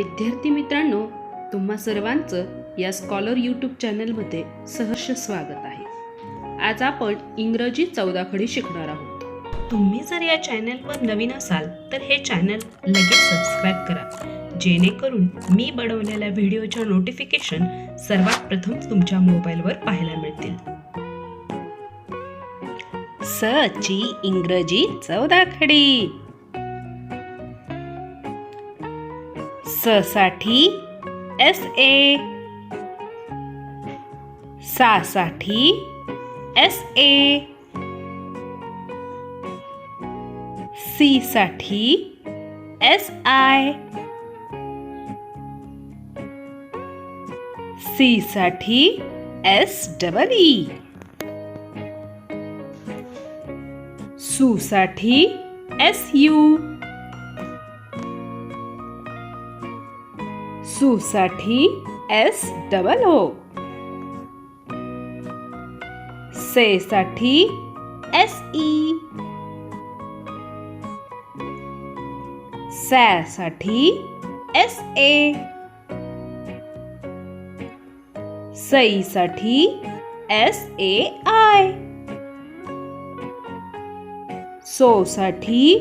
विद्यार्थी मित्रांनो तुम्हा सर्वांचं या स्कॉलर यूट्यूब चॅनलमध्ये सहर्ष स्वागत आहे. आज आपण इंग्रजी चौदा खडी शिकणार आहोत. तुम्ही जर या चॅनलवर नवीन असाल तर हे चॅनल लगेच सबस्क्राईब करा. जेणेकरून मी बनवलेल्या व्हिडिओच्या नोटिफिकेशन सर्वात प्रथम तुमच्या मोबाईलवर पाहायला मिळतील. स ची इंग्रजी चौदा खडी! स साठी एस ए सा साठी एस ए सी साठी एस आय सी साठी एस डबल ई सू साठी एस यू सू साठी एस डबल ओ. से साठी एस ई. सॅ साठी एस ए. सई साठी एस ए आय. सो साठी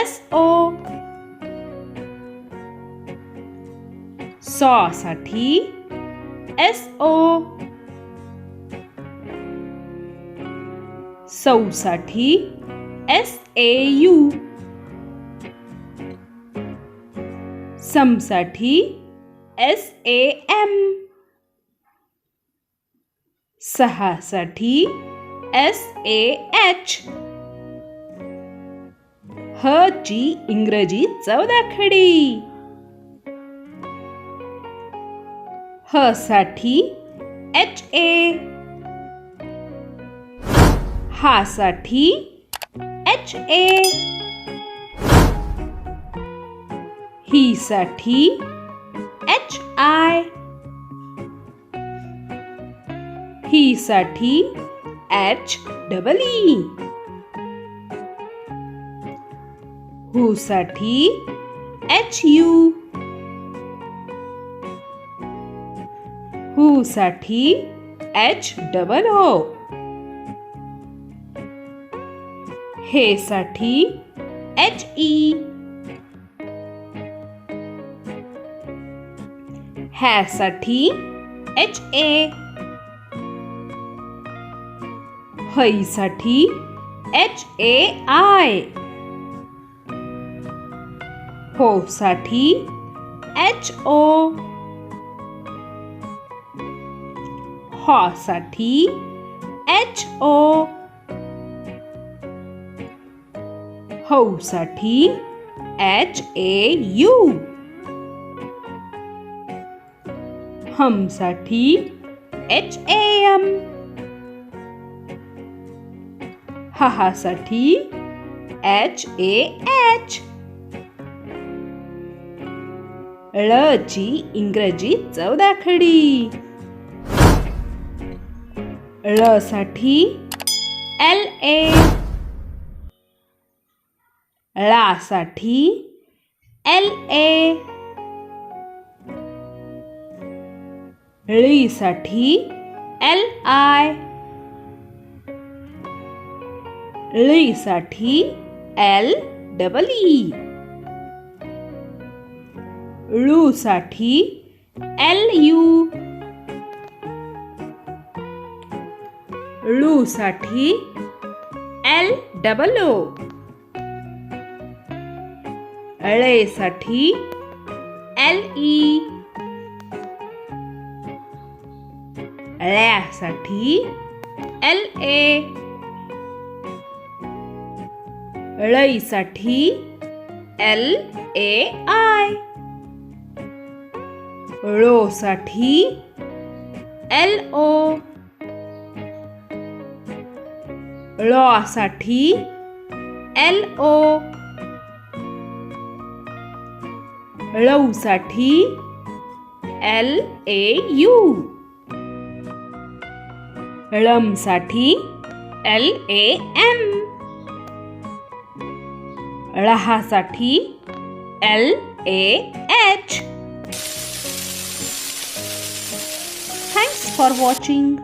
एस ओ. सॉ साठी एस ओ सौ साठी एस ए यू समसाठी एस ए एम सहा साठी एस ए एच ह ची इंग्रजी चौदा ह साठी एच ए हा साठी एच ए ही साठी एच आय ही साठी एच डबल ई हू साठी एच यू हू साठी एच डबल ओ हे साठी एच ई ह्यासाठी एच ए हैसाठी एच ए आय हो साठी एच ओ हॉ साठी एच ओ हौ साठी एच ए यू हमसाठी एच ए एम हा साठी एच ए एच ळ ची इंग्रजी चौदा खडी ळ साठी एल ए ळा साठी एल ए ळी साठी एल आय ळी साठी एल डबल ई ळू साठी एल यू ळू साठी एल डबल ओ. साठी एल ई. साठी एल ए. साठी एल ए आय. साठी एल ओ. साठी एल ओ साठी एल ए यू साठी L A एमसाठी L A H thanks for watching